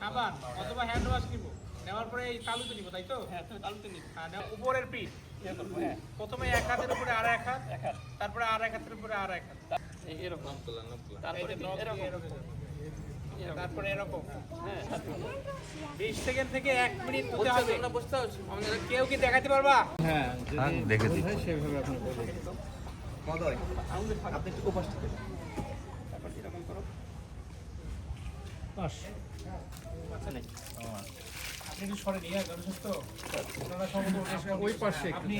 সাবান অথবা hand wash নিব। নেওয়ার পরে এই তালুতে নিব তাই তো? হ্যাঁ তালুতে নিব। উপরের পিঠ। প্রথমে এক হাতের উপরে আর এক হাত। তারপরে আর এক হাতের উপরে আর এক হাত। এরকম। তারপরে এরকম। এরকম। তারপরে এরকম। হ্যাঁ বিশ সেকেন্ড থেকে এক মিনিট হতে হবে। বুঝতে পারছি কেউ কি দেখাতে পারবা? হ্যাঁ হ্যাঁ, দেখে দিচ্ছি। সেভাবে আপনি বলবেন মদয় আপনি একটু উপাস থেকে তারপর এরকম করো। আচ্ছা নেই। আপনি একটু সরে নিয়ে ওই পাশে আপনি